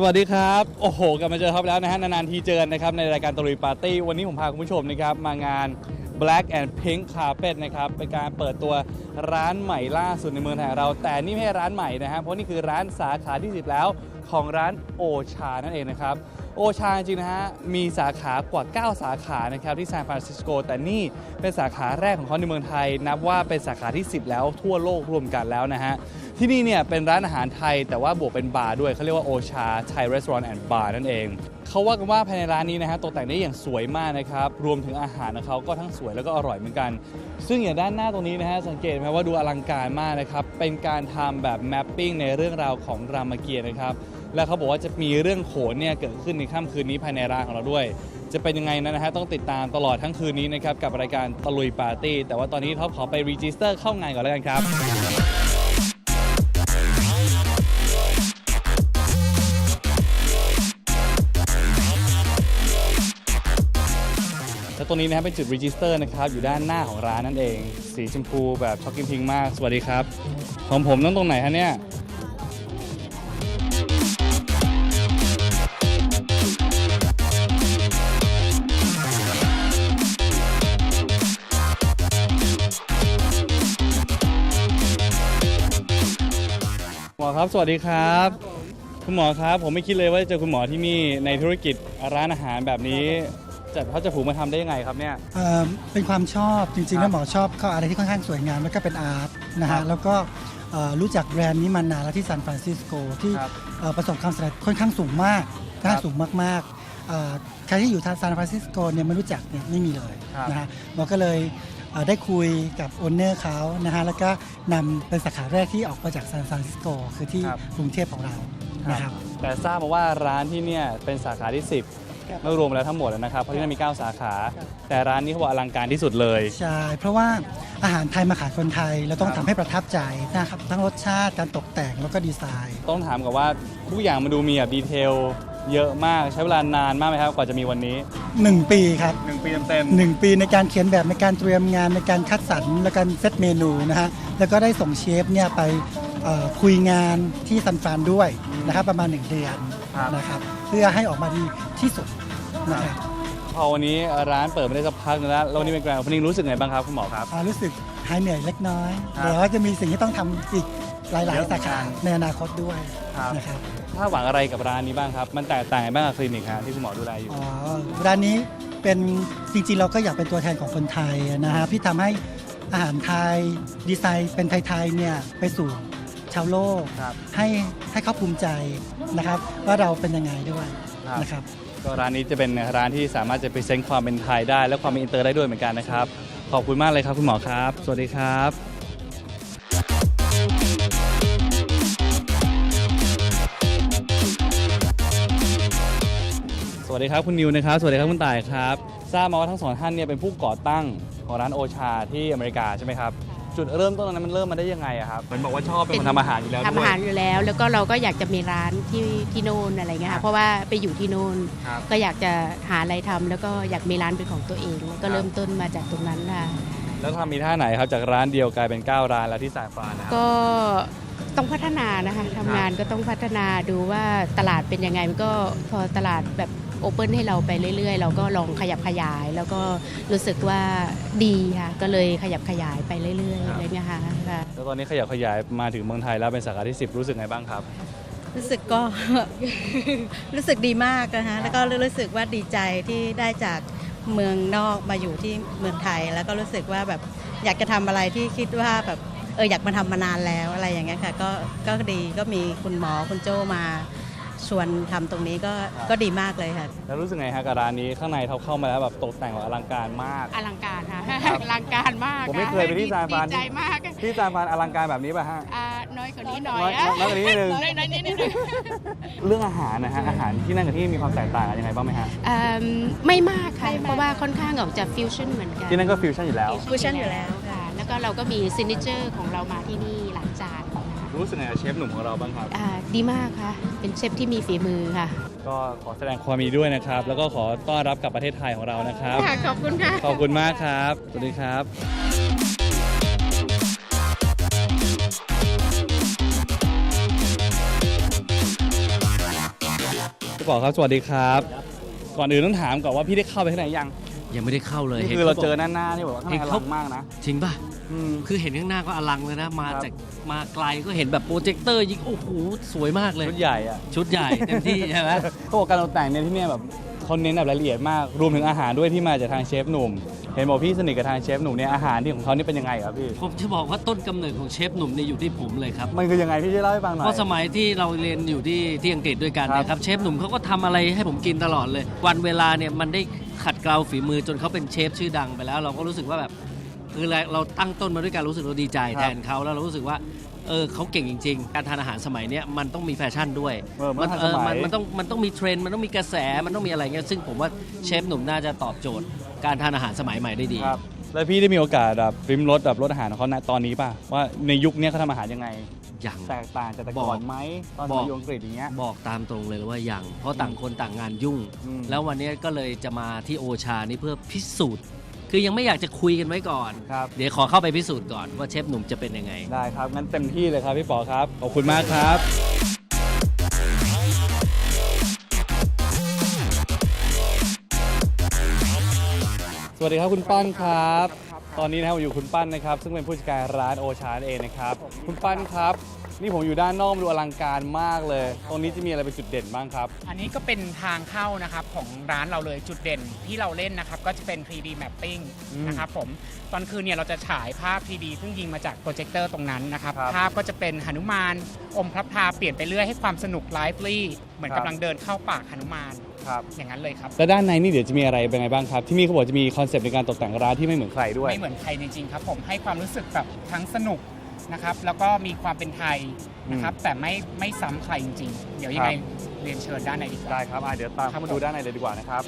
สวัสดีครับ โอ้โห กลับมาเจอครับแล้วนะฮะ นานๆทีเจอนนะครับ ในรายการตะลุยปาร์ตี้ วันนี้ผมพาคุณผู้ชมนะครับ มางาน Black and Pink Carpet นะครับ เป็นการเปิดตัวร้านใหม่ล่าสุดในเมืองไทยของเรา แต่นี่ไม่ใช่ร้านใหม่นะฮะ เพราะนี่คือร้านสาขาที่ 10 แล้วของร้านโอชานั่นเองนะครับ โอชาจริงนะฮะ มีสาขากว่า 9 สาขานะครับที่ซานฟรานซิสโก แต่นี่เป็นสาขาแรกของเขาในเมืองไทย นับว่าเป็นสาขาที่ 10 แล้วทั่วโลกรวมกันแล้วนะฮะ ที่นี่เนี่ยเป็นร้านอาหารไทย แต่ว่าบวกเป็นบาร์ด้วยเขาเรียกว่าโอชาไทยรีสอร์ทแอนด์บาร์นั่นเองเขาว่ากันว่าภายในร้านนี้นะฮะตกแต่งได้อย่างสวยมากนะครับรวมถึงอาหารของเขาก็ทั้งสวยแล้วก็อร่อยเหมือนกัน ซึ่งอย่างด้านหน้าตรงนี้นะฮะสังเกตไหมว่าดูอลังการมากนะครับเป็นการทำแบบแมปปิ้งในเรื่องราวของรามเกียรติ์นะครับและเขาบอกว่าจะมีเรื่องโขนเนี่ยเกิดขึ้นในค่ำคืนนี้ภายในร้านของเราด้วย จะเป็นยังไงนะนนะฮะต้องติดตามตลอดทั้งคืนนี้นะครับกับรายการตะลุยปาร์ตี้แต่ว่าตอนนี้ท็อปขอไปรีจิสเตอร์เข้างานก่อนแล้วกันครับ ตรงนี้นะครับเป็นจุดรีจิสเตอร์นะครับอยู่ด้านหน้าของร้านนั่นเอง สีชมพูแบบช็อกกิ้งพิงมาก สวัสดีครับ ของผมต้องตรงไหนฮะเนี่ยหมอครับสวัสดีครับ คุณหมอครับ ผมไม่คิดเลยว่าจะเจอคุณหมอที่นี่ในธุรกิจร้านอาหารแบบนี้ จะเขาจะผูกมาทำได้ยังไงครับเนี่ย เอ่อเป็นความชอบจริงๆครัแล้บวหมอชอบเขาอะไรที่ค่อนข้างสวยงามแล้วก็เป็นอาร์ตนะครัฮะบแล้วก็เอ่อรู้จักแบรนด์นี้มานานแล้วที่ซานฟรานซิสโกที่ครับเอ่อประสบความสำเร็จค่อนข้างสูงมากค่อนข้างสูงมากๆเอ่อใครที่อยู่ทางซานฟรานซิสโกเนี่ยไม่รู้จักเนี่ยไม่มีเลยครับ นะฮะหมอก็เลยเอ่อได้คุยกับโอนเนอร์เขานะฮะแล้วก็นำเป็นสาขาแรกที่ออกมาจากซานฟรานซิสโกคือที่ครับ กรุงเทพของเรานะครับ แต่ทราบมาว่าร้านที่เนี่ยเป็นสาขาที่ 10 เมื่อรวมแล้วทั้งหมดนะครับ เพราะที่นั่นมี 9 สาขา แต่ร้านนี้เขาบอกอลังการที่สุดเลย ใช่ เพราะว่าอาหารไทยมาขายคนไทยเราต้องครับทำให้ประทับใจนะครับทั้งรสชาติการตกแต่งแล้วก็ดีไซน์ต้องถามกับว่าทุกอย่างมันดูมีแบบดีเทลเยอะมากใช้เวลานานมากไหมครับกว่าจะมีวันนี้ 1 ปีครับ 1 ปีเต็ม1ปีในการเขียนแบบในการเตรียมงานในการคัดสรรและการเซตเมนูนะฮะแล้วก็ได้ส่งเชฟเนี่ยไปเอ่อคุยงานที่ซันฟรานด้วยนะครับประมาณ 1 เดือนนะครับเพื่อให้ออกมาดีที่สุดนะ ครับพอวันนี้ร้านเปิดมาได้สักพักนึงแล้วแล้ววันนี้เป็นแกรนด์โอเพนนิ่งรู้สึกไงบ้างครับคุณหมอครับ อ่ารู้สึกหายเหนื่อยเล็กน้อยครับเดี๋ยวจะมีสิ่งที่ต้องทำอีกหลาย เยอะๆ สาขาเหมือนกันในอนาคตด้วยครับ นะครับถ้าหวังอะไรกับร้านนี้บ้างครับ มันแตกต่างกันบ้างกับคลินิกฮะที่คุณหมอดูแลอยู่ อ๋อร้านนี้เป็นจริงๆ เราก็อยากเป็นตัวแทนของคนไทยนะฮะที่ทำให้อาหารไทยดีไซน์เป็นไทยๆเนี่ยไปสู่ชาวโลก ครับ ให้ให้เขาภูมิใจนะครับว่าเราเป็นยังไงด้วยครับ นะครับ ก็ร้านนี้จะเป็นร้านที่สามารถจะพรีเซนต์ความเป็นไทยได้ และความเป็นอินเตอร์ได้ด้วยเหมือนกันนะครับ ขอบคุณมากเลยครับคุณหมอครับ สวัสดีครับ สวัสดีครับคุณนิวนะครับ สวัสดีครับคุณต่ายครับ ทราบมาว่าทั้งสองท่านเนี่ยเป็นผู้ก่อตั้งของร้านโอชาที่อเมริกาใช่ไหมครับ จุดเริ่มต้นตรงนั้นมันเริ่มมาได้ยังไงอะครับเหมือนบอกว่าชอบเป็นคนทำอาหารอยู่แล้วทำด้อาวยหารอยู่แล้ว แล้วก็เราก็อยากจะมีร้านที่ที่โน่นอะไรเงี้ยครัค่ะบเพราะว่าไปอยู่ที่โน่นครับ ก็อยากจะหาอะไรทำแล้วก็อยากมีร้านเป็นของตัวเองแล้วก็ครับเริ่มต้นมาจากตรงนั้นค่ะ แล้วทำมีท่าไหนครับจากร้านเดียวกลายเป็น 9 ร้านแล้วที่ซานฟรานนะครับก็ ต้องพัฒนานะคะทำงานก็ต้องพัฒนาดูว่าตลาดเป็นยังไงมันก็พอตลาดแบบโอเปิลให้เราไปเรื่อยๆ เราก็ลองขยับขยาย แล้วก็รู้สึกว่าดีค่ะก็เลยขยับขยายไปเรื่อยๆอะไรเงี้ยค่ะค่ะแล้วตอนนี้ขยับขยายมาถึงเมืองไทยแล้วเป็นสาขาที่ 10 รู้สึกไงบ้างครับ รู้สึกก็ รู้สึกดีมากนะฮะแล้วก็รู้สึกว่าดีใจที่ได้จากเมืองนอกมาอยู่ที่เมืองไทย แล้วก็รู้สึกว่าแบบอยากจะทำอะไรที่คิดว่าแบบ เอออยากมาทำมานานแล้วอะไรอย่างเงี้ยค่ะก็ก็ดีก็มีคุณหมอคุณโจมาชวนทำตรงนี้ก็ครับก็ดีมากเลยค่ะ แล้วรู้สึกไงฮะกับร้านนี้ข้างในเขาเข้ามาแล้วแบบตกแต่งแบบอลังการมาก อลังการค่ะครับอลังการมากผมไม่เคยไปที่ซานฟรานดีใจมากที่ซานฟรานอลังการแบบนี้ป่ะฮะอ่าน้อยกว่านี้หน่อยน้อยน้อยกว่านี้นิดนึงน้อยน้อยนิดนึงเรื่องอาหารนะฮะอาหารที่นั่นกับที่นี่มีความแตกต่างกันยังไงบ้างไหมฮะเอิ่มไม่มากค่ะเพราะว่าค่อนข้างออกจากฟิวชั่นเหมือนกันที่นั่นก็ฟิวชั่นอยู่แล้ว fusion อยู่แล้วค่ะค่ะแล้ว ก็เราก็มีซิน i เจอร์ของเรามาที่นี่หลายจานนะคะรู้สึกไงกับเชฟหนุ่มของเราบ้างครับ อ่าดีมากค่ะ เป็นเชฟที่มีฝีมือค่ะ ก็ขอแสดงความยินดีด้วยนะครับ แล้วก็ขอต้อนรับกลับประเทศไทยของเรานะครับ ค่ะ ขอบคุณค่ะ ขอบคุณมากครับ สวัสดีครับคป๋อครับ สวัสดีครับ ก่อนอื่นต้องถามก่อนว่าพี่ได้เข้าไปข้างในยัง ยังไม่ได้เข้าเลยนี่ห็นคือเราขบกเจอหน้าหน้านี่บอกว่าข้างในเห็อนเขาลังมากนะจริงป่ะอืมคือเห็นข้างหน้าก็อลังเลยนะ มาครับจากมาไกลก็เห็นแบบโปรเจคเตอร์ยิงโอ้โหสวยมากเลย ชุดใหญ่อะชุดใหญ่เต็มที่ใช่ไหมเขาบอกการตกแต่งเนี่ยที่เนี่ยแบบเขาเน้นแบบรายละเอียดมากรวมถึงอาหารด้วยที่มาจากทางเชฟหนุ่ม เห็นบอกพี่สนิทกับทางเชฟหนุ่มเนี่ยอาหารที่ของเขานี่เป็นยังไงครับพี่ผมจะบอกว่าต้นกำเนิดของเชฟหนุ่มเนี่ยอยู่ที่ผมเลยครับมันคือยังไงพี่ช่วยเล่าให้ฟังหน่อยเพราะสมัยที่เราเรียนอยู่ที่ที่อังกฤษด้วยกันครับนะครับเชฟหนุ่มเขาก็ทำอะไรให้ผมกินตลอดเลย วันเวลาเนี่ยมันได้ ขัดเกลาฝีมือจนเขาเป็นเชฟชื่อดังไปแล้ว เราก็รู้สึกว่าแบบคือเราตั้งต้นมาด้วยการรู้สึกเราดีใจแทนเขาแล้วเรารู้สึกว่าเออเขาเก่งจริง ๆ การทานอาหารสมัยเนี้ยมันต้องมีแฟชั่นด้วยเออมันทันเอสอมัมันยมันต้องมันต้องมีเทรนด์มันต้องมีกระแสมันต้องมีอะไรเงี้ยซึ่งผมว่าเชฟหนุ่มน่าจะตอบโจทย์ การทานอาหารสมัยใหม่ได้ดีครับแล้วพี่ได้มีโอกาสแบบริมรสแบบรสอาหารของเขาณตอนนี้ป่ะว่าในยุคเนี้ยเขาทำอาหารยังไงอ ย่างแตกต่างจากแต่บก่ออกนไหมตอนสบอมัยกอยู่อังกฤษอย่างเงี้ย บอกตามตรงเลยว่ายังเพราะต่างคนต่างงานยุ่ง อืม แล้ววันนี้ก็เลยจะมาที่โอชานี่เพื่อพิสูจน์ คือยังไม่อยากจะคุยกันไว้ก่อน ครับ เดี๋ยวขอเข้าไปพิสูจน์ก่อนว่าเชฟหนุ่มจะเป็นยังไง ได้ครับ งั้นเต็มที่เลยครับพี่ป๋อครับ ขอบคุณมากครับ สวัสดีครับคุณปั้นครับ ตอนนี้นะครับผมอยู่คุณปั้นนะครับ ซึ่งเป็นผู้จัดการร้านโอชานั่นเองนะครับ คุณปั้นครับ นี่ผมอยู่ด้านนอกดูอลังการมากเลย ตรงนี้จะมีอะไรเป็นจุดเด่นบ้างครับ อันนี้ก็เป็นทางเข้านะครับของร้านเราเลยจุดเด่นที่เราเล่นนะครับ ก็จะเป็น 3D mapping อืมนะครับผมตอนคืนเนี่ยเราจะฉายภาพ 3D ซึ่งยิงมาจากโปรเจคเตอร์ตรงนั้นนะครับ ครับภาพก็จะเป็นหนุมาน อมพระพราเปลี่ยนไปเรื่อยให้ความสนุกไลฟ์ลี่เหมือนครับ กำลังเดินเข้าป่าหนุมาน ครับ อย่างนั้นเลยครับ และด้านในนี่เดี๋ยวจะมีอะไรเป็นไงบ้างครับ ที่นี่เขาบอกจะมีคอนเซปต์ในการตกแต่งร้านที่ไม่เหมือนใครด้วย ไม่เหมือนใครจริงๆครับ ผมให้ความรู้สึกแบบทั้งสนุกนะครับ แล้วก็มีความเป็นไทยนะครับ แต่ไม่ไม่ซ้ำใครจริงๆ เดี๋ยวยังไงเรียนเชิญด้านในดีกว่า ได้ครับอะเดี๋ยวตามเข้ามาดูด้านในเลยดีกว่านะครับ